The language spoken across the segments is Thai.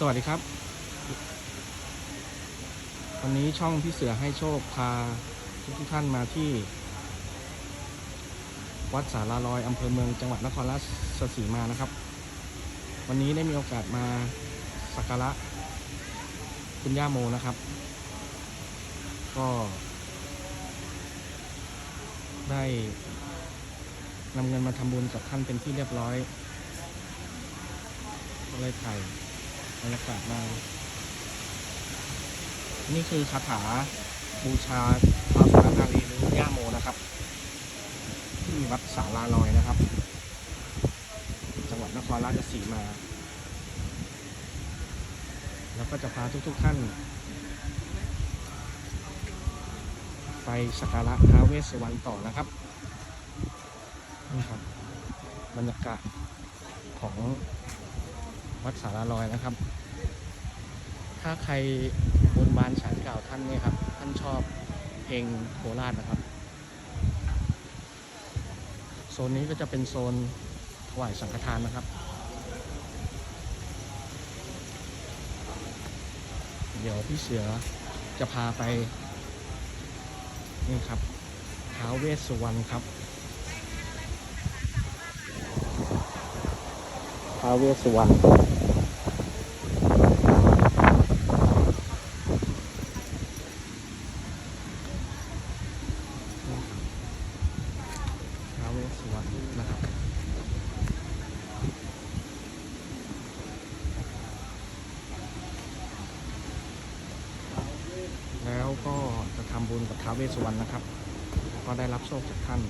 สวัสดีครับ วันนี้ช่องพี่เสือให้โชคพาทุกทุกท่านมาที่ วัดสาราลอยอำเภอเมืองจังหวัดนครราชสีมานะครับ วันนี้ได้มีโอกาสมาสักการะคุณย่าโมนะครับ ก็ได้นำเงินมาทำบุญกับท่านเป็นที่เรียบร้อยก็เลยถ่าย บรรยากาศมานี่คือคาถาบูชาพระสุรนารีหรือย่าโมนะครับ ที่วัดสาราลอยนะครับ จังหวัดนครราชสีมา แล้วก็จะพาทุกๆท่าน ไปสักการะท้าวเวสสวรรณต่อนะครับนี่ครับ บรรยากาศของ วัดสารลอยนะครับ ถ้าใครบนบานสารกล่าวท่านเนี่ยครับ ท่านชอบเพลงโคราชนะครับ โซนนี้ก็จะเป็นโซนถวายสังฆทานนะครับ เดี๋ยวพี่เสือจะพาไปนี่ครับท้าวเวสสุวรรณครับท้าวเวสสุวรรณนี่ครับท้าวเว สุวรรณนะครับแล้วก็จะทำบุญกับท้าวเวสสุวรรณนะครับ ก็ได้รับโชคจากท่าน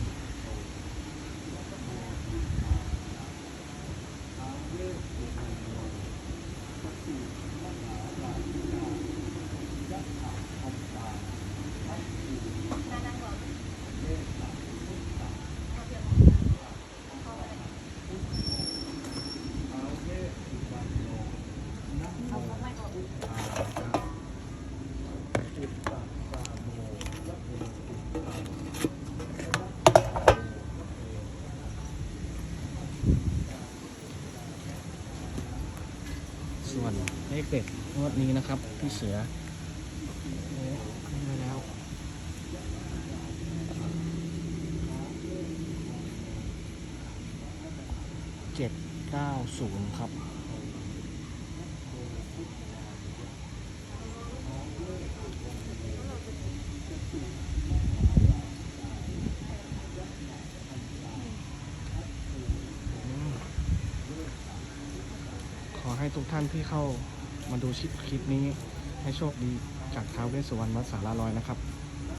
ส่วนเลขเด็ดงวดนี้นะครับพี่เสือให้มาแล้วเจ็ดเก้าศูนย์ครับ ขอ ให้ทุกท่านที่เข้ามาดูคลิปนี้ให้โชคดีจากท้าวเวสสุวรรณวัดสาราลอยนะครับ